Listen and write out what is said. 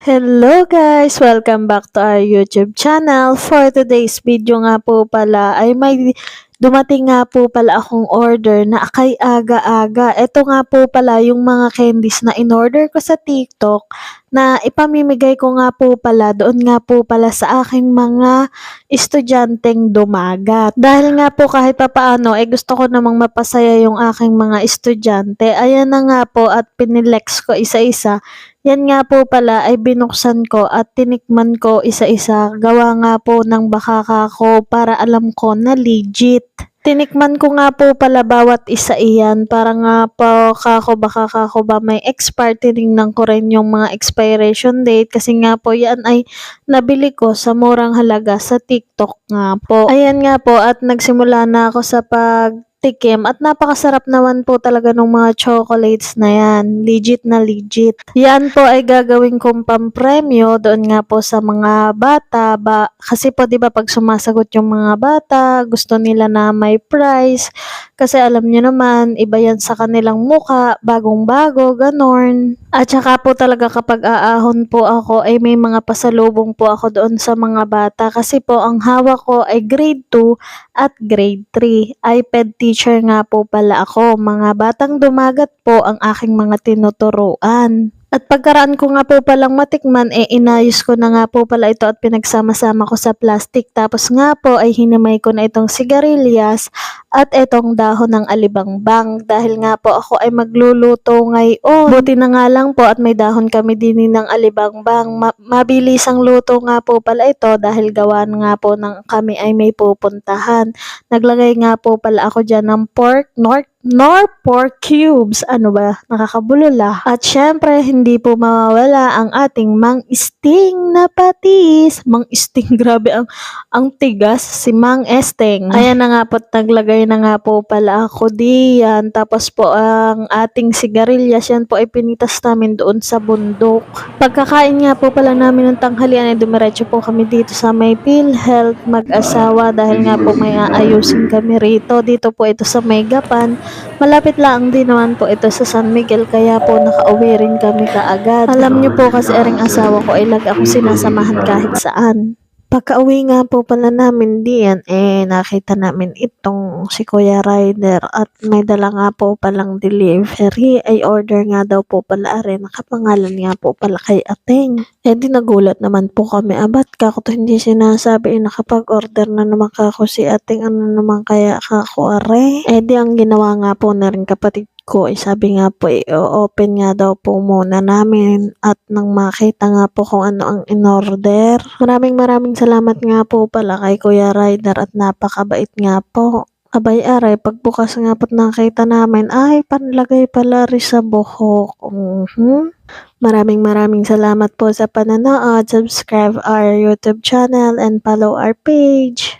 Hello guys! Welcome back to our YouTube channel. For today's video nga po pala ay may dumating nga po pala akong order na kay aga-aga. Ito nga po pala yung mga candies na in-order ko sa TikTok na ipamimigay ko nga po pala doon nga po pala sa aking mga estudyanteng dumagat. Dahil nga po kahit papaano ay gusto ko namang mapasaya yung aking mga estudyante. Ayan na nga po at pinilex ko isa-isa yan nga po pala ay binuksan ko at tinikman ko isa-isa. Gawa nga po ng bakaka ko para alam ko na legit. Tinikman ko nga po pala bawat isa iyan para nga po kako baka kako ba may expire tinignan ko rin yung mga expiration date kasi nga po yan ay nabili ko sa murang halaga sa TikTok nga po. Ayan nga po at nagsimula na ako sa pag tikim at napakasarap naman po talaga ng mga chocolates na yan. Legit na legit. Yan po ay gagawin kong pampremyo doon nga po sa mga bata. Ba, kasi po 'di ba pag sumasagot yung mga bata, gusto nila na may prize. Kasi alam nyo naman, iba yan sa kanilang muka, bagong-bago, ganorn. At saka po talaga kapag aahon po ako ay may mga pasalubong po ako doon sa mga bata. Kasi po ang hawak ko ay grade 2 at grade 3. iPad teacher nga po pala ako. Mga batang dumagat po ang aking mga tinuturuan. At pagkaraan ko nga po palang matikman, eh inayos ko na nga po pala ito at pinagsama-sama ko sa plastic. Tapos nga po ay hinamay ko na itong sigarilyas at itong dahon ng alibangbang. Dahil nga po ako ay magluluto ngayon. Buti na nga lang po at may dahon kami din ng alibangbang. Ma- mabilis ang luto nga po pala ito dahil gawan nga po ng kami ay may pupuntahan. Naglagay nga po pala ako dyan ng pork, nor nor pork cubes. Ano ba? Nakakabulula. At syempre, hindi po mawawala ang ating mang sting na patis. Mang sting, grabe ang, ang tigas. Si Mang Esteng. Ayan na nga po, naglagay na nga po pala ako diyan. Tapos po, ang ating sigarilyas, yan po ay pinitas namin doon sa bundok. Pagkakain nga po pala namin ng tanghalian ay dumiretso po kami dito sa may PhilHealth mag-asawa dahil nga po may aayusin kami rito. Dito po ito sa Megapan. Malapit lang din naman po ito sa San Miguel kaya po nakauwi rin kami kaagad. Alam niyo po kasi aring asawa ko ay lag ako sinasamahan kahit saan. Pagka-uwi nga po pala namin diyan, eh nakita namin itong si Kuya Ryder at may dala nga po palang delivery. Ay order nga daw po pala rin. Nakapangalan nga po pala kay Ateng. Eh di nagulat naman po kami. Abat ka ko to hindi sinasabi. Eh, nakapag-order na naman kako si Ateng. Ano naman kaya kako are? Eh di ang ginawa nga po na rin kapatid ko, eh, sabi nga po, eh, open nga daw po muna namin at nang makita nga po kung ano ang in-order. Maraming maraming salamat nga po pala kay Kuya Ryder at napakabait nga po. Abay aray, pagbukas nga po nakita namin, ay, panlagay pala rin sa buhok. Mhm. Maraming maraming salamat po sa pananood. Subscribe our YouTube channel and follow our page.